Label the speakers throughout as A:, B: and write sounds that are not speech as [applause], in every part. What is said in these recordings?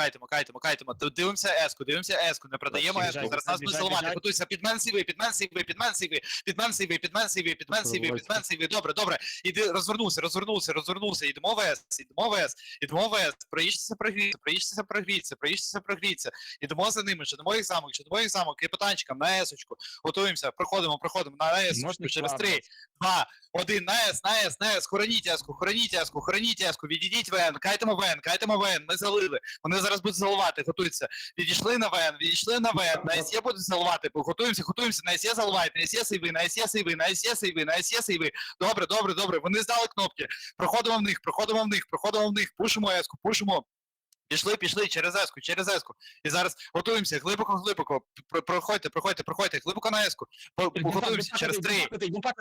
A: макайтемо, макайтемо, макайтемо. Дивимося еску, дивимося еску, не продаємо еску. Зараз нас
B: будуть
A: заливати. Готуйся, під мен сіви, під мен сіви, під мен сіви, під мен сіви, під мен сіви, під мен сіви, під мен сіви. Добре, добре. Іди, розвернувся, розвернувся, розвернувся. Йдемо вес, йдемо вес, йдемо вес. Проїжджтеся, прогріться, проїжджтеся, прогріться, проїжджтеся, прогріться. Ідемо за ними, чудимо їх замок, чудимо їх замок, і потанчикам на есочку. Готуємося, проходимо, проходимо на есочку. Через три, два, один, на С, на С, на С, хороніть еску, хороніть еску, хороніть еску, відійдіть ВН, кайтемо ВН, кайтемо ВН, ми залили. Вони зараз будуть заливати, готуються. Відійшли на ВН, відійшли на ВН, на СЄ будуть заливати, готуємося, готуємося, на СЄ заливають, на СЄ сейви, на СЄ сейви, на СЄ сейви, на СЄ сейви. Добре, добре, добре, вони здали кнопки. Проходимо в них, проходимо в них, проходимо в них, пушимо еску, пушимо. Пішли, пішли через еску, через еску. І зараз готуємося глибоко, глибоко. Про- Проходьте, проходьте, проходьте, глибоко на еску. Готуємося через три,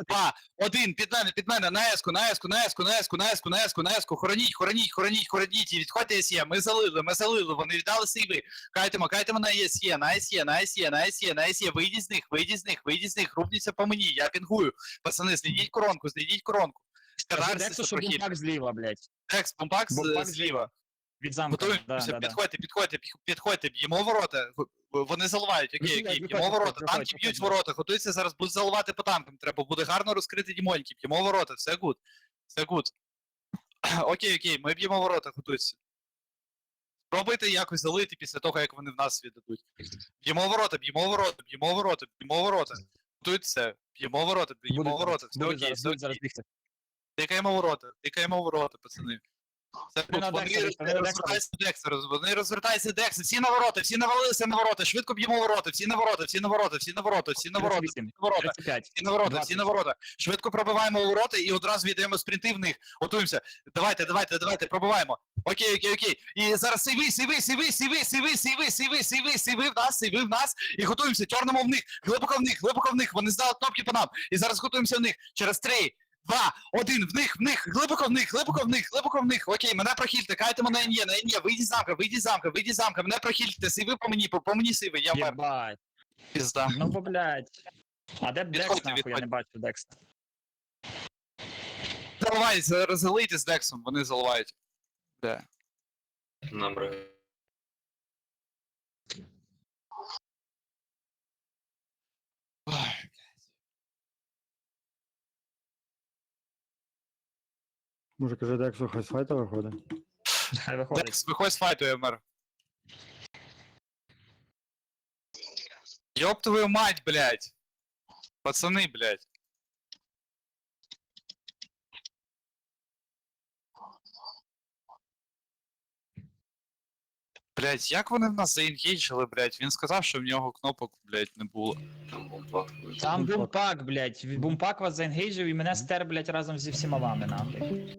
A: два, один, під мене, під мене, на еску, на еску, на еску, на еску, на еску, на еску, на еску, хороніть, хороніть, хороніть, хороніть, і відходьте СЄ, ми залили, ми залили, вони віддали сейви, кайтемо, кайтемо на СЄ, на СЄ, на СЄ, на СЄ, на СЄ, вийдіть з них, вийдіть з них, вийдіть з них, рубніться по мені, я пінгую, пацани, знайдіть коронку, знайдіть коронку.
B: Скажи Дексу, що бумпак зліва, блядь.
A: Екс, бомбак
B: Бумпак зліва. Від замка.
A: Готуємося,
B: Да, да, да.
A: підходьте, підходьте, підходьте, б'ємо ворота. Вони заливають, окей,
B: Виходять,
A: окей, б'ємо ворота, танки б'ють ворота, готуються зараз, будуть заливати по танкам, треба буде гарно розкрити дімоньки, б'ємо ворота, все гуд, все гуд. [clears throat] Окей, окей, ми б'ємо ворота, готуйся. Спробуйте якось залити після того, як вони в нас віддадуть. Б'ємо ворота, б'ємо ворота, б'ємо ворота, б'ємо ворота. Готуйтеся, б'ємо ворота, б'ємо ворота, все окей,
B: зараз,
A: все окей. Тикаємо ворота, тикаємо ворота, пацани. Це
B: Вони на
A: вони
B: вони на
A: розвертаються Декса, роз- вони розвертаються Декса, всі на ворота, всі навалилися на ворота, швидко б'ємо ворота, всі на ворота, всі на ворота, всі на ворота, всі на ворота, всі
B: 38,
A: на ворота,
B: 35.
A: всі на ворота, всі на ворота. Швидко пробиваємо ворота і одразу віддаємо спринти в них. Готуємося. Давайте, давайте, давайте, пробиваємо. Окей, окей, окей. І зараз сейви, сейви, сейви, сейви, сейви, сейви, сейви, сейви, сейви в нас, сейви в нас. І готуємося, чорнемо в них, глибоко в них, глибоко в них. Вони здали кнопки по нам. І зараз готуємося в них. Через три, два, один, в них, в них, глибоко в них, глибоко в них, глибоко в них. Окей, мене прохильте, кайтемо на Ен'є, на Ен'є, вийдіть з замка, вийдіть з замка, вийдіть з замка, мене прохильте, сейви по мені, по, по мені сейви, я вмер.
B: Єбать.
A: Пізда.
B: Ну, бо, блядь. А де б Декс,
A: Відходьте,
B: нахуй, я
A: відходьте.
B: не бачу Декса.
A: Заливай, залийте з Дексом, вони заливають. Де?
C: Добре.
D: Може, каже, Дексу хай з файта виходить.
B: Хай виходить.
A: Декс, виходь з файту, я вмер. Ёб твою мать, блядь. Пацаны, блядь. Блядь, як вони в нас заінгейджили, блять? Він сказав, що в нього кнопок, блять, не було.
C: Там бомба.
B: Там
D: Бумпак.
B: блять. Бумпак вас заінгейджив і мене стер, блять, разом зі всіма вами, нахуй.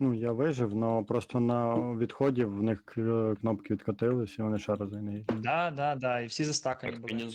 D: Ну, я вижив, але просто на відході в них е, кнопки відкотились, і вони ще раз заінгейджили.
B: Да, да, да, і всі застакані були.